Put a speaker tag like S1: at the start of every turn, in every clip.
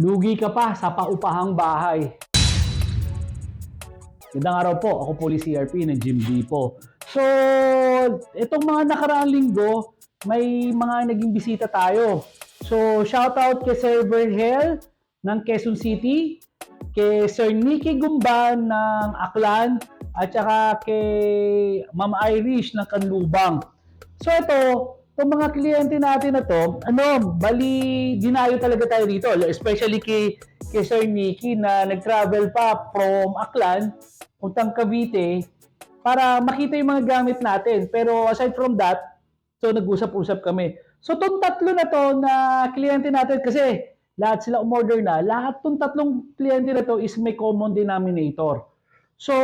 S1: Lugi ka pa sa paupahang bahay. Gandang araw po, ako po si CRP ng Jim D po. So, itong mga nakaraang linggo, may mga naging bisita tayo. So, shoutout kay Sir Berhel ng Quezon City, kay Sir Nicky Gumban ng Aklan, at saka kay Ma'am Irish ng Kanlubang. So, ito, itong mga kliyente natin na to, ano, bali, dinayo talaga tayo dito. Especially kay, kay Sir Nicky na nag-travel pa from Aklan, puntang Cavite, para makita yung mga gamit natin. Pero aside from that, so nag-usap-usap kami. So, itong tatlo na to na kliyente natin, kasi lahat sila umorder na, lahat tong tatlong kliyente na to is may common denominator. So,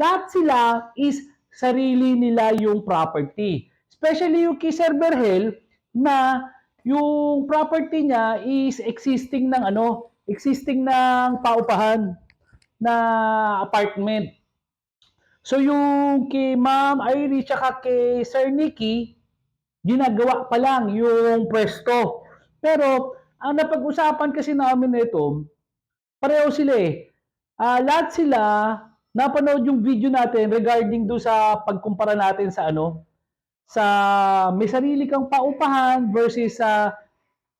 S1: lahat sila is sarili nila yung property. Especially yung kay Sir Berhel na yung property niya is existing ng ano, existing ng paupahan na apartment. So yung kay Ma'am Iris tsaka kay Sir Nicky, ginagawa pa lang yung pwesto. Pero ang napag-usapan kasi namin nito, pareho sila eh. Ah, lahat sila napanood yung video natin regarding do sa pagkumpara natin sa ano, sa may sarili kang paupahan versus sa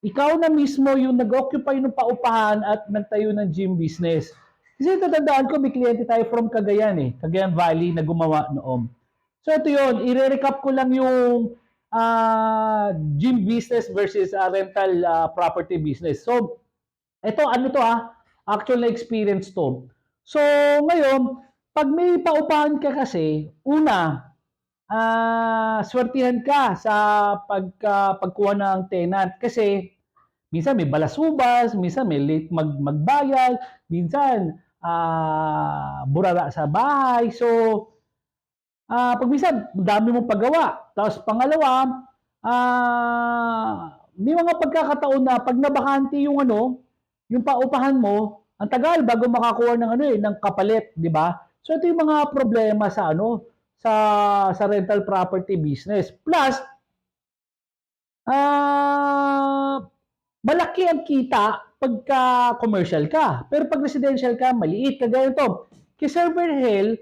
S1: ikaw na mismo yung nag-occupy ng paupahan at nagtayo ng gym business. Kasi tatandaan ko, may kliyente tayo from Cagayan eh, Cagayan Valley na gumawa noon. So ito yun, i-recap ko lang yung ah, gym business versus ah, rental ah, property business. So, ito ano to ah, actual na experience to. So, ngayon, pag may paupahan ka kasi, una, ah swertihan ka sa pagka, pagkuha ng tenant kasi minsan may balasubas, minsan may late mag, magbayad, minsan ah burara sa bahay. So, ah pag minsan, dami mong paggawa. Tapos pangalawa, ah may mga pagkakataon na pag nabakante yung ano, yung paupahan mo, ang tagal bago makakuha ng ano eh, ng kapalit, di ba? So ito yung mga problema sa ano, sa sa rental property business. Plus ah malaki ang kita pagka commercial ka. Pero pag residential ka, maliit. Kagaya ito. Kay Server Hill,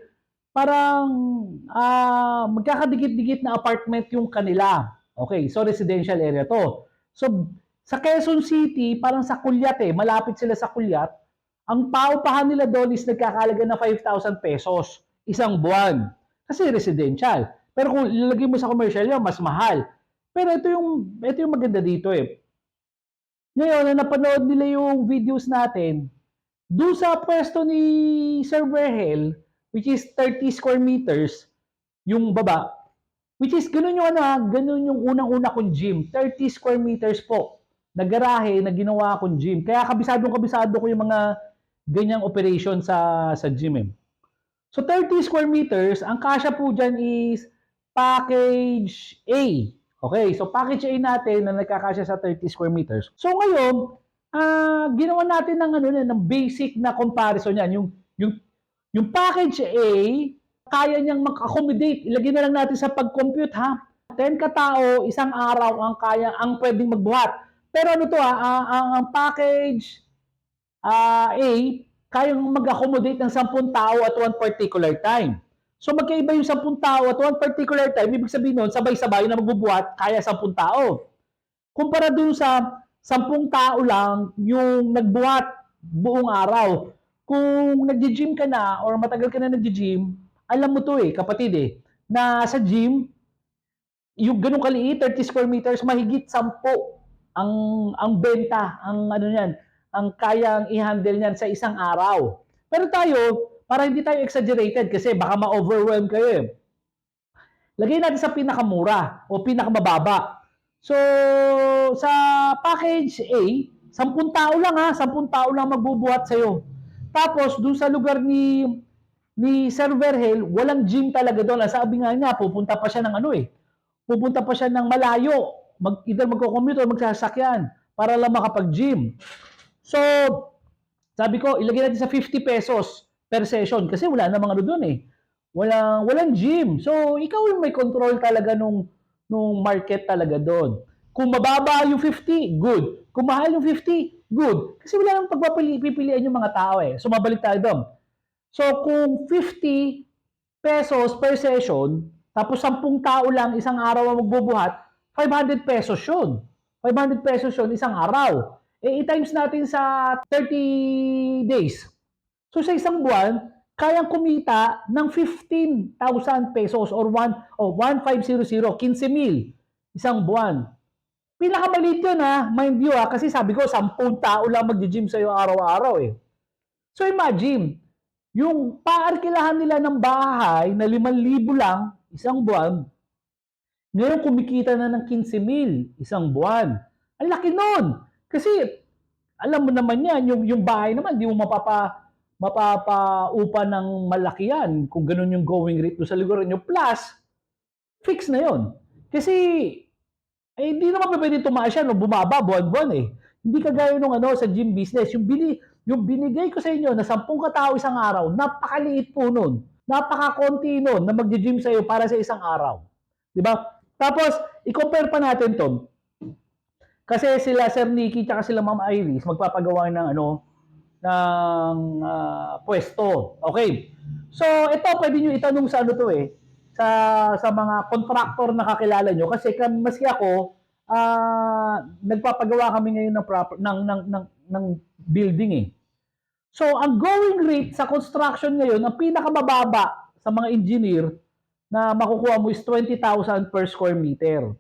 S1: parang ah magkakadikit-dikit na apartment yung kanila. Okay, so residential area to. So, sa Quezon City, parang sa Kulyat eh, malapit sila sa Kulyat, ang paupahan nila doon is nagkakalaga na 5,000 pesos isang buwan. Kasi residential. Pero kung ilalagay mo sa commercial yun, mas mahal. Pero ito yung, ito yung maganda dito eh. Ngayon, na napanood nila yung videos natin, doon sa pwesto ni Sir Verhel, which is 30 square meters, yung baba, which is ganun yung ano ha, ganun yung unang-una kong gym, 30 square meters po, na garahe na ginawa kong gym. Kaya kabisadong kabisado ko yung mga ganyang operation sa sa gym eh. So 30 square meters, ang kasya po dyan is package A. Okay, so package A natin na nagkakasya sa 30 square meters. So ngayon, ah ginawa natin ng ano na ng basic na comparison yan, yung yung yung package A kaya niyang mag-accommodate. Ilagay na lang natin sa pag-compute ha. 10 katao, isang araw ang kaya ang pwedeng magbuhat. Pero ano to ha, ang, ang, ang package ah, A kayang mag-accommodate ng 10 tao at one particular time. So magkaiba yung 10 tao at one particular time, ibig sabihin nun, sabay-sabay na magbubuhat, kaya 10 tao. Kumpara dun sa 10 tao lang yung nagbuhat buong araw. Kung nagji-gym ka na or matagal ka na nagji-gym, alam mo to eh, kapatid eh, na sa gym, yung ganun kaliit, 30 square meters, mahigit 10 ang ang benta, ang ano niyan, ang kayang i-handle niyan sa isang araw. Pero tayo, para hindi tayo exaggerated kasi baka ma-overwhelm kayo eh. Lagay natin sa pinakamura o pinakamababa. So, sa package A, 10 tao lang ha, 10 tao lang magbubuhat sa'yo. Tapos, dun sa lugar ni ni Sir Verhel, walang gym talaga doon. Sabi nga niya, pupunta pa siya ng ano eh. Pupunta pa siya ng malayo. Mag, either magko-commute o magsasakyan para lang makapag-gym. So, sabi ko, ilagay natin sa 50 pesos per session kasi wala namang ano doon eh. Walang, walang gym. So, ikaw yung may control talaga nung, nung market talaga doon. Kung mababa yung 50, good. Kung mahal yung 50, good. Kasi wala nang pagpapilian yung mga tao eh. So, mabalik tayo doon. So, kung 50 pesos per session, tapos 10 tao lang isang araw ang magbubuhat, 500 pesos yun. 500 pesos yun isang araw. Eh, i-times natin sa 30 days. So, sa isang buwan, kayang kumita ng 15,000 pesos or 1 o 1500, 15 mil isang buwan. Pinakamaliit yun ha, mind you ha, kasi sabi ko, 10 tao lang mag-gym sa'yo araw-araw eh. So imagine, yung paarkilahan nila ng bahay na 5,000 lang isang buwan, ngayon kumikita na ng 15 mil isang buwan. Ang laki nun! Kasi, alam mo naman yan, yung, yung bahay naman, di mo mapapa, mapapaupa ng malaki yan kung ganun yung going rate do sa lugar nyo. Plus, fix na yon. Kasi, eh, hindi naman pwede tumaas yan o bumaba buwan-buwan eh. Hindi kagaya nung ano sa gym business. Yung, bini, yung binigay ko sa inyo na 10 katao isang araw, napakaliit po nun. Napaka-konti nun na mag-gym sa iyo para sa isang araw. Di ba? Tapos, i-compare pa natin to. Kasi sila Sir Nicky at sila Ma'am Iris magpapagawa ng ano ng ah, pwesto. Okay. So, ito pwede niyo itanong sa ano to eh sa sa mga contractor na kakilala nyo kasi maski ako ah nagpapagawa kami ngayon ng proper ng ng ng, ng building eh. So, ang going rate sa construction ngayon, ang pinakamababa sa mga engineer na makukuha mo is 20,000 per square meter.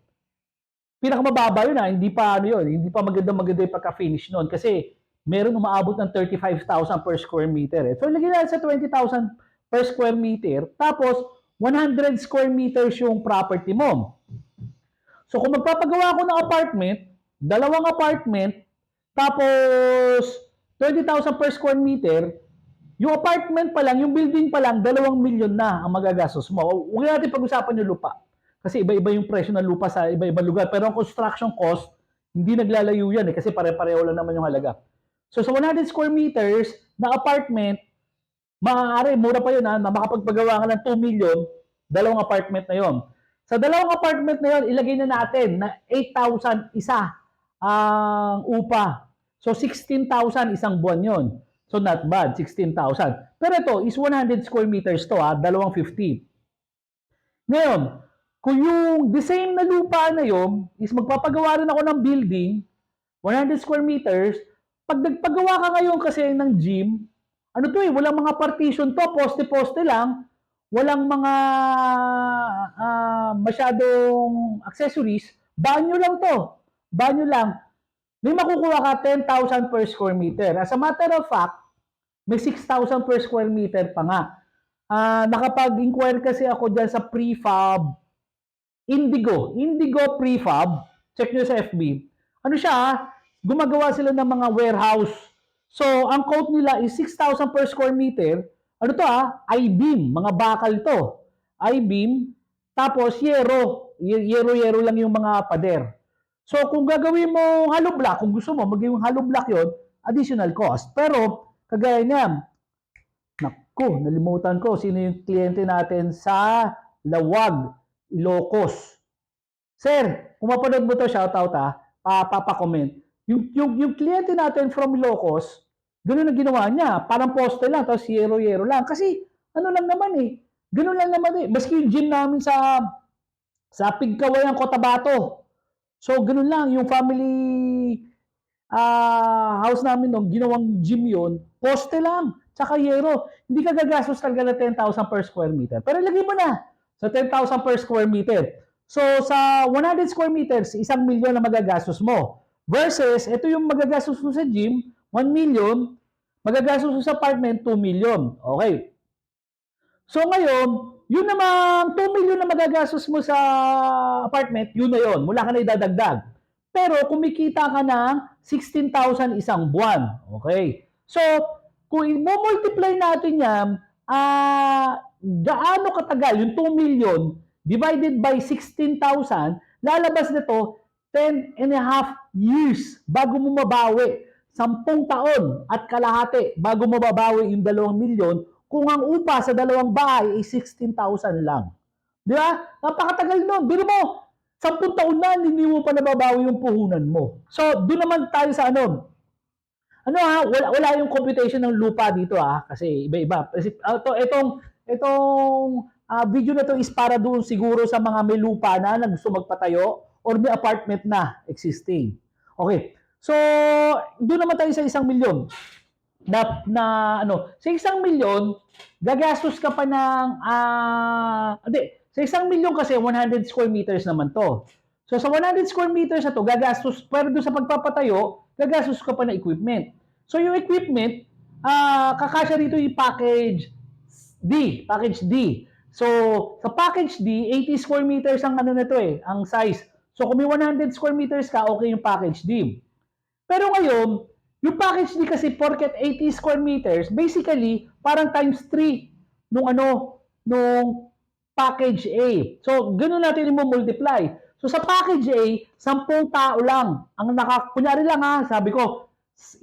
S1: Pinakamababa yun ah, hindi pa ano yun, hindi pa maganda maganda yung pagka-finish noon kasi meron umaabot ng 35,000 per square meter eh. So, lagyan natin sa 20,000 per square meter, tapos 100 square meters yung property mo. So, kung magpapagawa ako ng apartment, dalawang apartment, tapos 20,000 per square meter, yung apartment pa lang, yung building pa lang, dalawang milyon na ang magagastos mo. Huwag natin pag-usapan yung lupa. Kasi iba-iba yung presyo ng lupa sa iba-ibang lugar. Pero ang construction cost, hindi naglalayo yan eh, kasi pare-pareho lang naman yung halaga. So sa 100 square meters na apartment, maaari, mura pa yun ha, na makapagpagawa ka ng 2 million, dalawang apartment na yon. Sa dalawang apartment na yon, ilagay na natin na 8,000 isa ang upa. So 16,000 isang buwan yon. So not bad, 16,000. Pero ito is 100 square meters to ha, dalawang 50. Ngayon, kung yung the same na lupa na yon is magpapagawa rin ako ng building, 100 square meters, pag nagpagawa ka ngayon kasi ng gym, ano to eh, walang mga partition to, poste-poste lang, walang mga ah, masyadong accessories, banyo lang to. Banyo lang. May makukuha ka 10,000 per square meter. As a matter of fact, may 6,000 per square meter pa nga. Ah, nakapag-inquire kasi ako dyan sa prefab Indigo. Indigo Prefab. Check nyo sa FB. Ano siya? ah? Gumagawa sila ng mga warehouse. So, ang quote nila is 6,000 per square meter. Ano to ah? I-beam. Mga bakal to. I-beam. Tapos, yero. Ye- Yero-yero lang yung mga pader. So, kung gagawin mo hollow block, kung gusto mo, maging hollow block yon additional cost. Pero, kagaya niyan, naku, nalimutan ko sino yung kliyente natin sa Lawag, Ilocos. Sir, kung mapanood mo to, shoutout ha, papapa-comment. Yung, yung, yung kliyente natin from Ilocos, ganun ang ginawa niya. Parang poste lang, tapos yero-yero lang. Kasi, ano lang naman eh, ganun lang naman eh. Maski yung gym namin sa sa Pigkawayan, Cotabato. So, ganun lang. Yung family ah house namin nung ginawang gym yon poste lang. Tsaka yero. Hindi ka gagastos talaga ng 10,000 per square meter. Pero lagay mo na sa 10,000 per square meter. So, sa 100 square meters, isang milyon na magagastos mo. Versus, ito yung magagastos mo sa gym, 1 million. Magagastos mo sa apartment, 2 million. Okay. So, ngayon, yun namang 2 million na magagastos mo sa apartment, yun na yun. Mula ka na idadagdag. Pero kumikita ka ng 16,000 isang buwan. Okay. So, kung i-multiply natin yan, ah, gaano katagal yung 2 million divided by 16,000, lalabas nito 10 and a half years bago mo mabawi. 10 taon at kalahati bago mo mabawi yung 2 milyon kung ang upa sa dalawang bahay ay 16,000 lang. Di ba? Napakatagal nun. Biro mo, Sampung taon na, hindi mo pa nababawi yung puhunan mo. So, doon naman tayo sa ano, ano ha, wala, wala yung computation ng lupa dito ha, kasi iba-iba. Kasi, ah, to, itong, itong ah, video na to is para doon siguro sa mga may lupa na, na gusto magpatayo or may apartment na existing. Okay. So, doon naman tayo sa isang milyon. Na, na ano, sa isang milyon, gagastos ka pa ng, ah, hindi, sa isang milyon kasi 100 square meters naman to. So sa 100 square meters na to, gagastos, pero doon sa pagpapatayo, gagastos ka pa ng equipment. So yung equipment, ah, kakasya rito yung package D, package D. So sa package D, 80 square meters ang ano na to eh, ang size. So kung may 100 square meters ka, okay yung package D. Pero ngayon, yung package D kasi porket 80 square meters, basically, parang times 3 nung ano, nung package A. So, ganun natin i-multiply. So, sa package A, 10 tao lang. Ang naka, kunyari lang ha, sabi ko,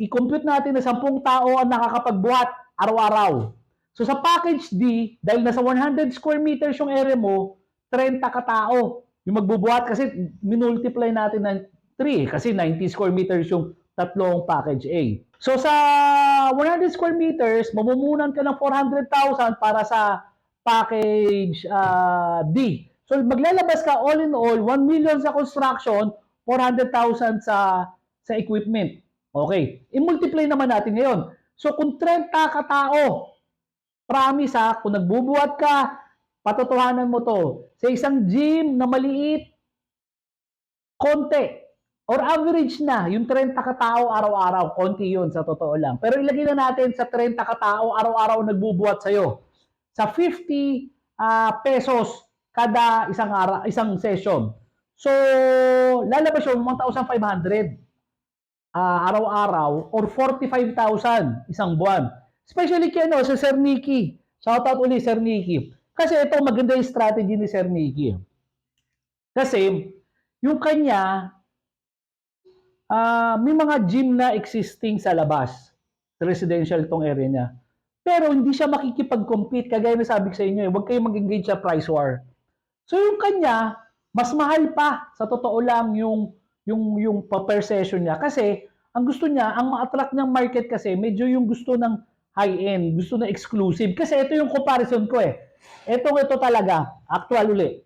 S1: i-compute natin na 10 tao ang nakakapagbuhat araw-araw. So, sa package D, dahil nasa 100 square meters yung area mo, 30 katao yung magbubuhat kasi minultiply natin ng 3 kasi 90 square meters yung tatlong package A. So sa 100 square meters, mamumunan ka ng 400,000 para sa package ah, D. So maglalabas ka all in all 1 million sa construction, 400,000 sa sa equipment. Okay. I-multiply naman natin ngayon. So kung 30 katao, promise ha, kung nagbubuhat ka, patotohanan mo to. Sa isang gym na maliit, konti, or average na, yung 30 katao araw-araw, konti yun sa totoo lang. Pero ilagay na natin sa 30 katao araw-araw nagbubuhat sa'yo. Sa 50 ah, pesos kada isang ara, isang session. So, lalabas yung 1,500 ah, araw-araw or 45,000 isang buwan. Especially kay ano, si Sir Nicky. Shoutout uli Sir Nicky. Kasi ito maganda yung strategy ni Sir Nicky. Kasi yung kanya ah, may mga gym na existing sa labas. Residential tong area niya. Pero hindi siya makikipag-compete. Kagaya na sabi ko sa inyo, eh, huwag kayong mag-engage sa price war. So yung kanya, mas mahal pa sa totoo lang yung yung yung per session niya kasi ang gusto niya, ang ma-attract niyang market kasi medyo yung gusto ng high-end, gusto na exclusive. Kasi ito yung comparison ko eh. Etong ito talaga, actual uli.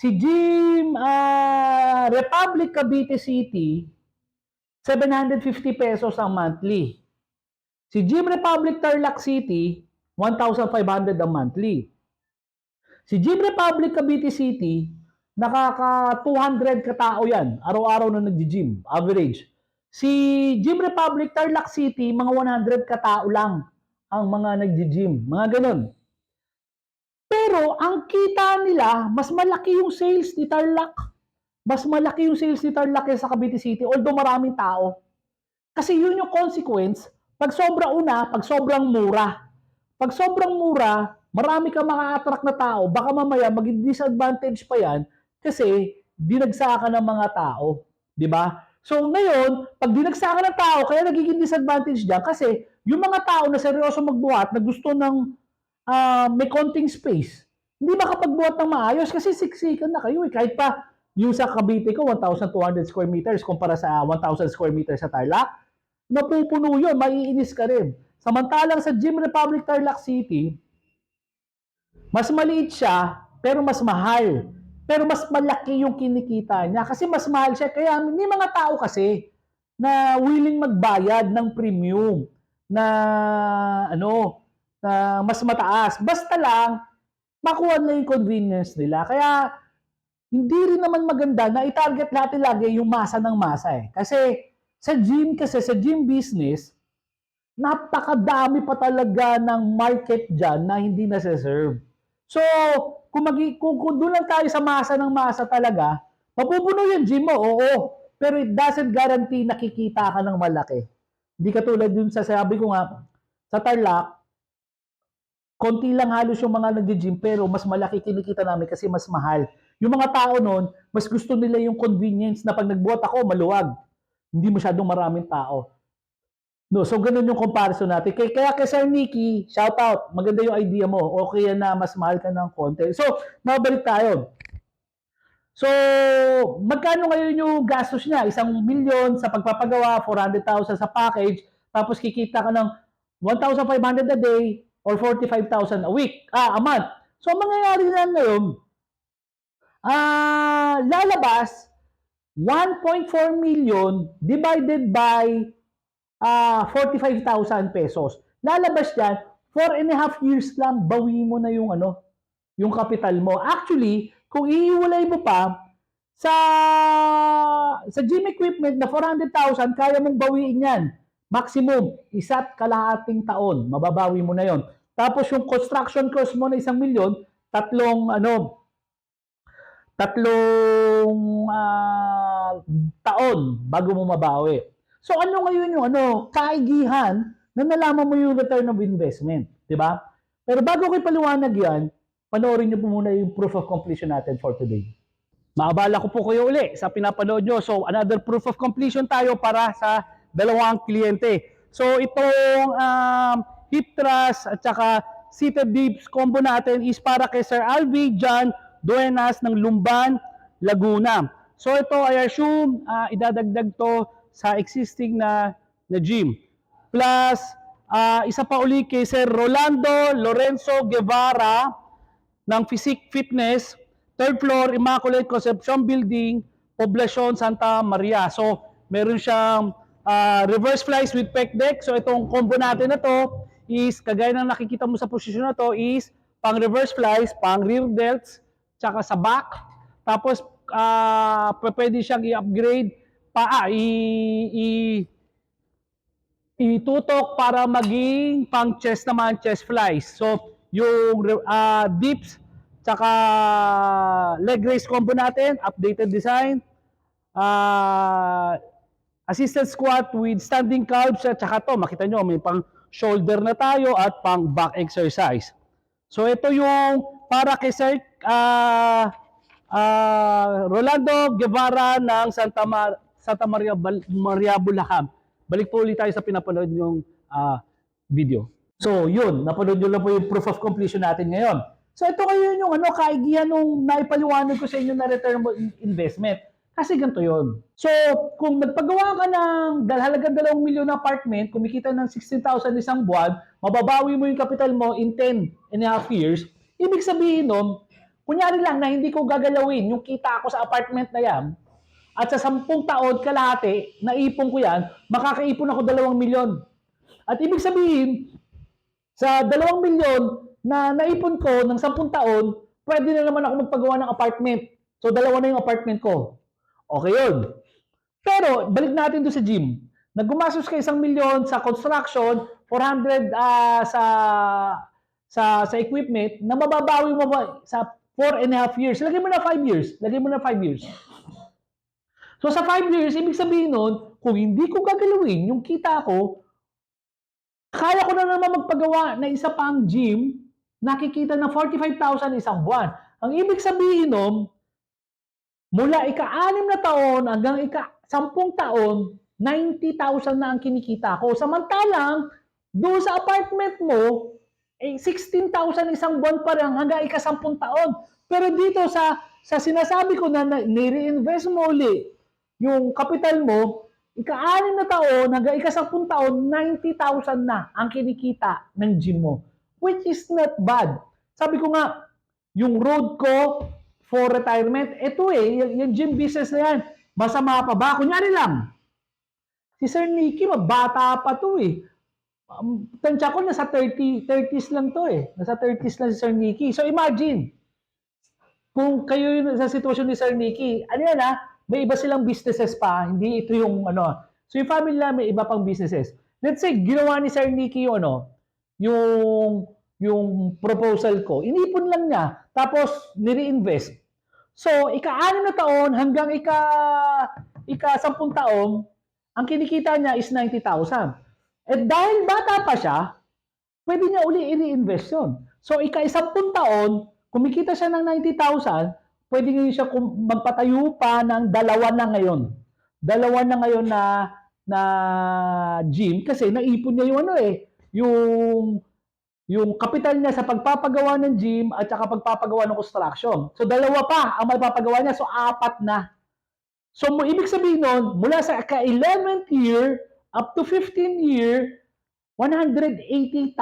S1: Si Jim ah, Republic Cavite City, 750 pesos ang monthly. Si Jim Republic Tarlac City, 1,500 ang monthly. Si Jim Republic Cavite City, nakaka 200 katao yan, araw-araw na nagji-gym, average. Si Gym Republic Tarlac City, mga 100 katao lang ang mga nagji-gym, mga ganun. Pero ang kita nila, mas malaki yung sales ni Tarlac. Mas malaki yung sales ni Tarlac kaysa sa Cavite City, although maraming tao. Kasi yun yung consequence, pag sobra una, pag sobrang mura. Pag sobrang mura, marami ka maka-attract na tao, baka mamaya maging disadvantage pa yan kasi dinagsakan ng mga tao. Di ba? So ngayon, pag dinagsakan ng tao, kaya nagiging disadvantage dyan kasi yung mga tao na seryoso magbuhat, na gusto ng ah, may konting space, hindi makapagbuhat ng maayos kasi siksikan na kayo eh. Kahit pa yung sa Cavite ko, 1,200 square meters kumpara sa 1,000 square meters sa Tarlac, napupuno yun, maiinis ka rin. Samantalang sa Gym Republic Tarlac City, mas maliit siya, pero mas mahal. Pero mas malaki yung kinikita niya kasi mas mahal siya. Kaya may mga tao kasi na willing magbayad ng premium na ano na mas mataas. Basta lang makuha na yung convenience nila. Kaya hindi rin naman maganda na i-target natin lagi yung masa ng masa eh. Kasi sa gym kasi sa gym business napakadami pa talaga ng market dyan na hindi nasa-serve. So, kung, magi, kung, kung doon lang tayo sa masa ng masa talaga, mapupuno yung gym mo, oo. Pero it doesn't guarantee nakikita ka ng malaki. Hindi katulad dun sa sabi ko nga, sa Tarlac, konti lang halos yung mga nag-gym pero mas malaki kinikita namin kasi mas mahal. Yung mga tao noon, mas gusto nila yung convenience na pag nagbuhat ako, maluwag. Hindi masyadong maraming tao. No, so ganun yung comparison natin. Kaya, kaya kay Sir Nicky, shout out. Maganda yung idea mo. Okay yan na mas mahal ka ng konti. So, mabalik tayo. So, magkano ngayon yung gastos niya? Isang milyon sa pagpapagawa, 400,000 sa package, tapos kikita ka ng 1,500 a day or 45,000 a week, ah, a month. So, ang mangyayari na ngayon, ah, lalabas 1.4 million divided by ah 45,000 pesos. Lalabas yan, 4 and a half years lang, bawi mo na yung ano, yung kapital mo. Actually, kung iiwalay mo pa, sa sa gym equipment na 400,000, kaya mong bawiin yan. Maximum, isa't kalahating taon, mababawi mo na yon. Tapos yung construction cost mo na isang milyon, tatlong ano, tatlong ah, taon bago mo mabawi. So ano ngayon yung ano, kaigihan na nalaman mo yung return of investment, di ba? Pero bago ko ipaliwanag yan, panoorin niyo po muna yung proof of completion natin for today. Maabala ko po kayo uli sa pinapanood nyo. So another proof of completion tayo para sa dalawang kliyente. So itong um, hip thrust at saka seated dips combo natin is para kay Sir Alvi John Duenas ng Lumban, Laguna. So ito I assume ah, idadagdag to sa existing na na gym. Plus ah, isa pa uli kay Sir Rolando Lorenzo Guevara ng Physique Fitness, third floor, Immaculate Conception Building, Poblacion, Santa Maria. So, meron siyang ah, reverse flies with pec deck. So, itong combo natin na to is, kagaya ng nakikita mo sa posisyon na to, is pang reverse flies, pang rear delts, tsaka sa back. Tapos, p- pwede siyang i-upgrade pa, ah, i, i, itutok para maging pang chest naman, chest flies. So, yung uh, dips, tsaka leg raise combo natin, updated design, uh, assisted squat with standing calves, at tsaka to, makita nyo, may pang shoulder na tayo at pang back exercise. So, ito yung para kay Sir uh, uh, Rolando Guevara ng Santa, Mar Santa Maria, Bal- Maria Bulacan. Balik po ulit tayo sa pinapanood yung ah, video. So, yun. Napanood nyo lang po yung proof of completion natin ngayon. So, ito kayo yung ano, kaigihan nung naipaliwanag ko sa inyo na return investment. Kasi ganito yun. So, kung nagpagawa ka ng halagang 2 milyon na apartment, kumikita ng 16,000 isang buwan, mababawi mo yung capital mo in 10 and a half years, ibig sabihin nun, kunyari lang na hindi ko gagalawin yung kita ko sa apartment na yan, at sa 10 taon kalahati, naipon ko yan, makakaipon ako 2 milyon. At ibig sabihin, sa 2 milyon na naipon ko ng 10 taon, pwede na naman ako magpagawa ng apartment. So, dalawa na yung apartment ko. Okay yun. Pero, balik natin doon sa gym. Naggumastos ka isang milyon sa construction, 400 ah, sa sa sa equipment, na mababawi mo ba sa 4 and a half years. Lagay mo na 5 years. Lagay mo na 5 years. So sa 5 years, ibig sabihin nun, kung hindi ko gagalawin yung kita ko, kaya ko na naman magpagawa na isa pang gym, nakikita ng 45,000 isang buwan. Ang ibig sabihin nun, mula ika-anim na taon hanggang ika-10 taon, 90,000 na ang kinikita ko. Samantalang, doon sa apartment mo, eh, 16,000 isang buwan pa rin hanggang ika-10 taon. Pero dito sa sa sinasabi ko na, na nire-invest mo uli yung capital mo, ika-anim na taon hanggang ika-10 taon, 90,000 na ang kinikita ng gym mo. Which is not bad. Sabi ko nga, yung road ko for retirement, eto eh, yung, yung gym business na yan, masama pa ba? Kunyari lang, si Sir Nicky, bata pa to eh. Um, tansya ko, nasa 30, 30s lang to eh. Nasa 30s lang si Sir Nicky. So imagine, kung kayo yung sa sitwasyon ni Sir Nicky, ano yan ha, may iba silang businesses pa, hindi ito yung ano. So yung family may iba pang businesses. Let's say, ginawa ni Sir Nicky yung ano, yung, yung proposal ko. Inipon lang niya, tapos nire-invest. So, ika-anim na taon hanggang ika, ika-sampung taon, ang kinikita niya is 90,000. At dahil bata pa siya, pwede niya uli i-reinvest yun. So, ika-isampung taon, kumikita siya ng 90,000, pwede ngayon siya magpatayo pa ng dalawa na ngayon. Dalawa na ngayon na na gym kasi naipon niya yung ano eh, yung yung kapital niya sa pagpapagawa ng gym at saka pagpapagawa ng construction. So dalawa pa ang mapapagawa niya, so apat na. So mo ibig sabihin nun, mula sa ka-11th year up to 15 year, 180,000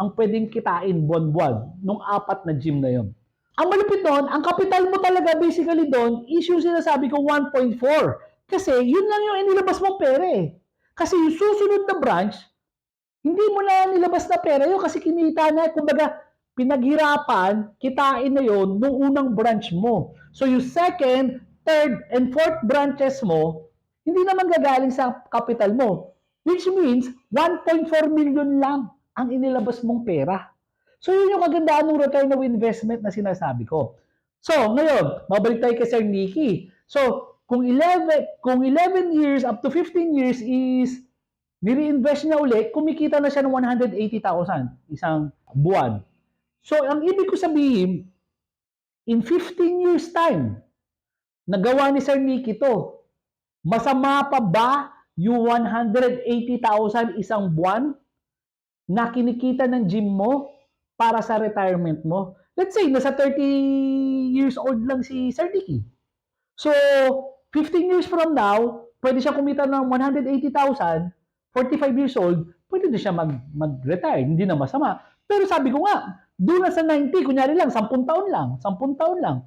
S1: ang pwedeng kitain buwan-buwan nung apat na gym na yon. Ang malupit doon, ang kapital mo talaga basically doon is yung sinasabi ko 1.4. Kasi yun lang yung inilabas mong pera eh. Kasi yung susunod na branch, hindi mo na nilabas na pera yun kasi kinita na, kumbaga, pinaghirapan, kitain na yon nung unang branch mo. So yung second, third, and fourth branches mo, hindi naman gagaling sa capital mo. Which means, 1.4 million lang ang inilabas mong pera. So yun yung kagandahan ng return of investment na sinasabi ko. So ngayon, mabalik tayo kay Sir Nicky. So kung 11, kung 11 years up to 15 years is nire-invest niya uli, kumikita na siya ng 180,000 isang buwan. So ang ibig ko sabihin, in 15 years time, nagawa ni Sir Nicky to, masama pa ba yung 180,000 isang buwan na kinikita ng gym mo para sa retirement mo? Let's say, nasa 30 years old lang si Sir Nicky. So, 15 years from now, pwede siya kumita ng 180,000, 45 years old, pwede na siya mag, mag-retire. Hindi na masama. Pero sabi ko nga, doon sa 90, kunyari lang, 10 taon lang, 10 taon lang.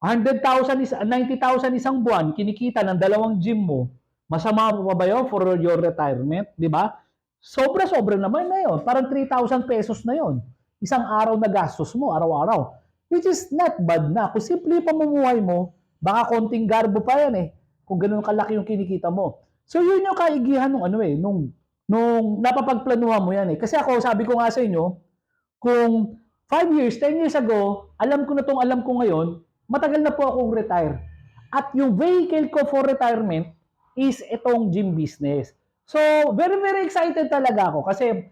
S1: 100,000 is 90,000 isang buwan, kinikita ng dalawang gym mo, masama pa ba yun for your retirement? Di ba? Sobra-sobra naman na yun. Parang 3,000 pesos na yun. Isang araw na gastos mo, araw-araw. Which is not bad na. Kung simple yung pamumuhay mo, baka konting garbo pa yan eh. Kung ganun kalaki yung kinikita mo. So yun yung kaigihan nung ano eh, nung, nung napapagplanuhan mo yan eh. Kasi ako, sabi ko nga sa inyo, kung 5 years, 10 years ago, alam ko na tong alam ko ngayon, matagal na po akong retire. At yung vehicle ko for retirement is itong gym business. So, very, very excited talaga ako kasi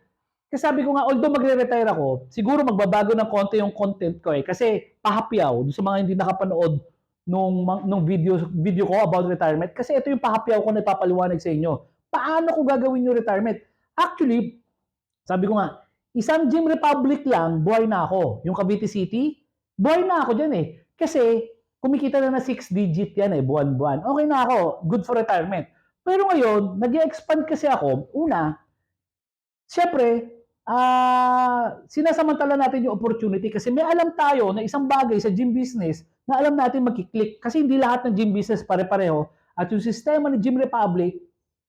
S1: kasi sabi ko nga, although magre-retire ako, siguro magbabago ng konti yung content ko eh. Kasi pahapyaw, sa mga hindi nakapanood nung, nung video, video ko about retirement. Kasi ito yung pahapyaw ko na ipapaliwanag sa inyo. Paano ko gagawin yung retirement? Actually, sabi ko nga, isang Gym Republic lang, buhay na ako. Yung Cavite City, buhay na ako dyan eh. Kasi kumikita na na 6 digit yan eh, buwan-buwan. Okay na ako, good for retirement. Pero ngayon, nag expand kasi ako. Una, syempre, ah sinasamantala natin yung opportunity kasi may alam tayo na isang bagay sa gym business na alam natin magkiklik. Kasi hindi lahat ng gym business pare-pareho. At yung sistema ng Gym Republic,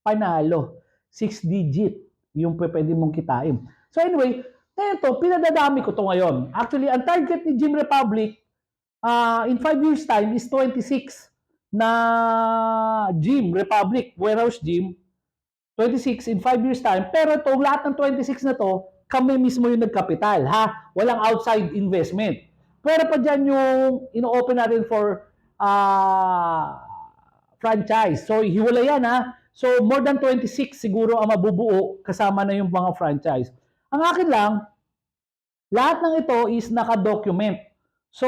S1: panalo. 6 digit yung pwede mong kitain. So anyway, ngayon to, pinadadami ko to ngayon. Actually, ang target ni Gym Republic uh, in 5 years time is 26 na gym, Republic, warehouse gym, 26 in 5 years time. Pero ito, lahat ng 26 na to, kami mismo yung nagkapital, ha? Walang outside investment. Pero pa dyan yung ino-open natin for uh, franchise. So, hiwala yan, ha? So, more than 26 siguro ang mabubuo kasama na yung mga franchise. Ang akin lang, lahat ng ito is naka-document. So,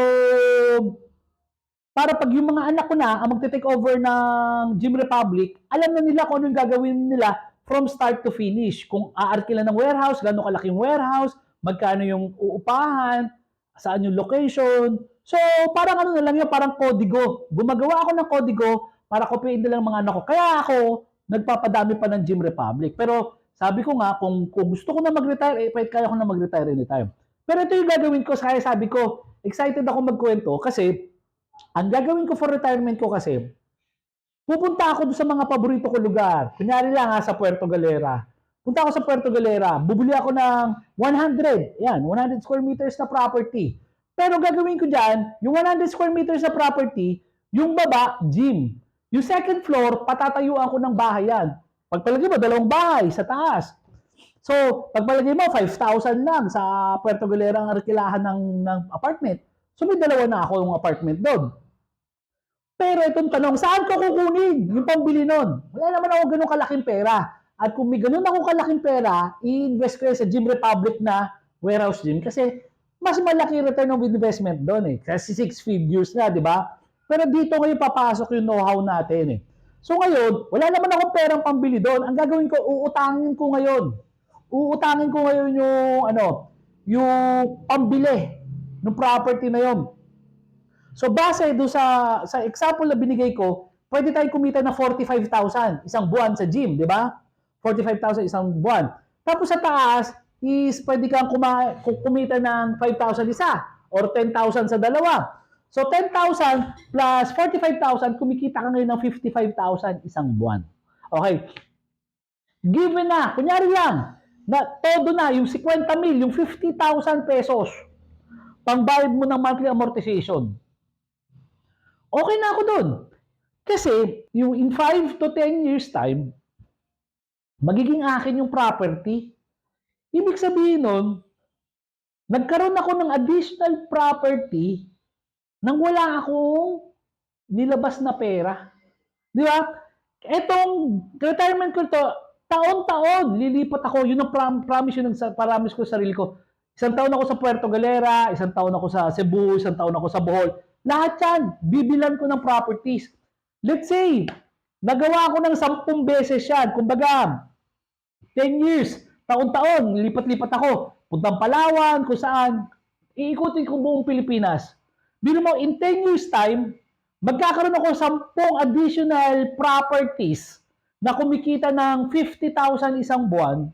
S1: para pag yung mga anak ko na ang magte-take over ng Gym Republic, alam na nila kung ano yung gagawin nila from start to finish. Kung aarkila ng warehouse, gano'ng kalaking warehouse, magkano yung uupahan, saan yung location. So, parang ano na lang yun, parang kodigo. Gumagawa ako ng kodigo para kopyain nila ng mga anak ko. Kaya ako, nagpapadami pa ng Gym Republic. Pero sabi ko nga, kung, kung gusto ko na mag-retire, eh, kaya ko na mag-retire anytime. Pero ito yung gagawin ko, kaya sabi ko, excited ako magkwento kasi ang gagawin ko for retirement ko kasi, pupunta ako sa mga paborito ko lugar. Kunyari lang ha, sa Puerto Galera. Punta ako sa Puerto Galera, bubuli ako ng 100, yan, 100 square meters na property. Pero gagawin ko dyan, yung 100 square meters na property, yung baba, gym. Yung second floor, patatayuan ko ng bahay yan. Pagpalagay mo, dalawang bahay sa taas. So, pagpalagay mo, 5,000 lang sa Puerto Galera ang arkilahan ng, ng apartment. So, may dalawa na ako yung apartment doon. Pero itong tanong, saan ko kukunin yung pambili nun? Wala naman ako ganun kalaking pera. At kung may ganun akong kalaking pera, i-invest ko sa Gym Republic na warehouse gym kasi mas malaki return of investment doon eh. Kasi six figures na, di ba? Pero dito ngayon papasok yung know-how natin eh. So ngayon, wala naman akong perang pambili doon. Ang gagawin ko, uutangin ko ngayon. Uutangin ko ngayon yung ano, yung pambili ng property na yon. So base do sa sa example na binigay ko, pwede tayong kumita ng 45,000 isang buwan sa gym, di ba? 45,000 isang buwan. Tapos sa taas is pwede kang kuma- kumita ng 5,000 isa or 10,000 sa dalawa. So 10,000 plus 45,000, kumikita ka ngayon ng 55,000 isang buwan. Okay. Given na, kunyari lang, na todo na, yung 50 mil, yung 50,000 pesos, pangbayad mo ng monthly amortization. Okay na ako dun. Kasi, yung in 5 to 10 years time, magiging akin yung property. Ibig sabihin nun, nagkaroon ako ng additional property nang wala akong nilabas na pera. Di ba? Etong retirement ko to, taon-taon, lilipat ako. Yun ang prom- promise yun ang promise ko sa sarili ko. Isang taon ako sa Puerto Galera, isang taon ako sa Cebu, isang taon ako sa Bohol. Lahat yan, bibilan ko ng properties. Let's say, nagawa ko ng sampung beses yan. Kumbaga, 10 years, taon-taon, lipat-lipat ako. Puntang Palawan, kung saan. Iikutin ko buong Pilipinas. Bino mo, in 10 years time, magkakaroon ako sampung additional properties na kumikita ng 50,000 isang buwan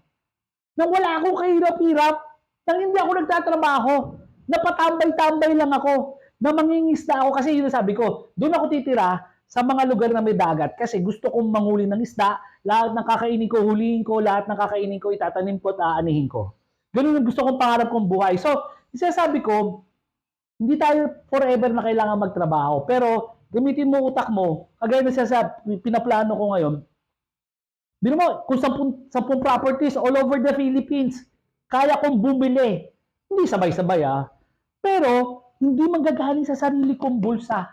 S1: nang wala akong kahirap-hirap, nang hindi ako nagtatrabaho, napatambay-tambay lang ako, na mangingisda ako kasi yun sabi ko, doon ako titira sa mga lugar na may dagat kasi gusto kong manguli ng isda, lahat ng kakainin ko, huliin ko, lahat ng kakainin ko, itatanim ko at aanihin ko. Ganun ang gusto kong pangarap kong buhay. So, isasabi ko, hindi tayo forever na kailangan magtrabaho. Pero, gamitin mo utak mo, kagaya na siya sa pinaplano ko ngayon, Bino mo, kung 10, 10 properties all over the Philippines, kaya kong bumili. Hindi sabay-sabay ah. Pero, hindi manggagaling sa sarili kong bulsa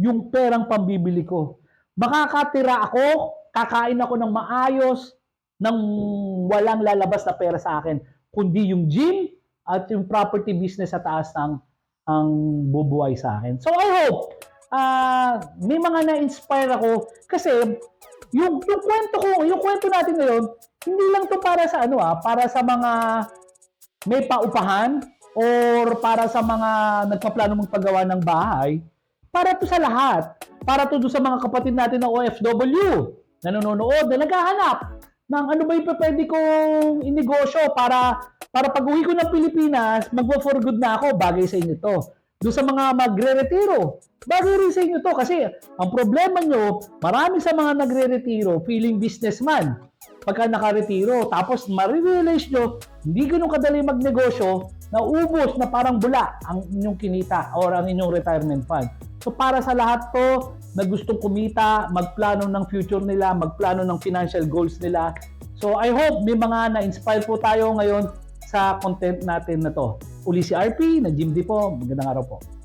S1: yung perang pambibili ko. Makakatira ako, kakain ako ng maayos, ng walang lalabas na pera sa akin, kundi yung gym at yung property business sa taas ng ang bubuhay sa akin. So I hope ah may mga na-inspire ako kasi yung yung kwento ko, yung kwento natin ngayon, hindi lang to para sa ano ah, para sa mga may paupahan or para sa mga nagpaplano magpagawa ng bahay, para to sa lahat. Para to do sa mga kapatid natin na OFW na nanonood, na naghahanap ng ano ba yung pwede kong inegosyo para para pag uwi ko ng Pilipinas, magwa-for good na ako, bagay sa inyo to. Doon sa mga magre-retiro, bagay rin sa inyo to kasi ang problema nyo, marami sa mga nagre-retiro, feeling businessman. Pagka nakaretiro, tapos marirealize nyo, hindi ganun kadali magnegosyo, na ubos na parang bula ang inyong kinita or ang inyong retirement fund. So para sa lahat to na gustong kumita, magplano ng future nila, magplano ng financial goals nila. So I hope may mga na-inspire po tayo ngayon sa content natin na to. Uli si RP, na Jim D po. Magandang araw po.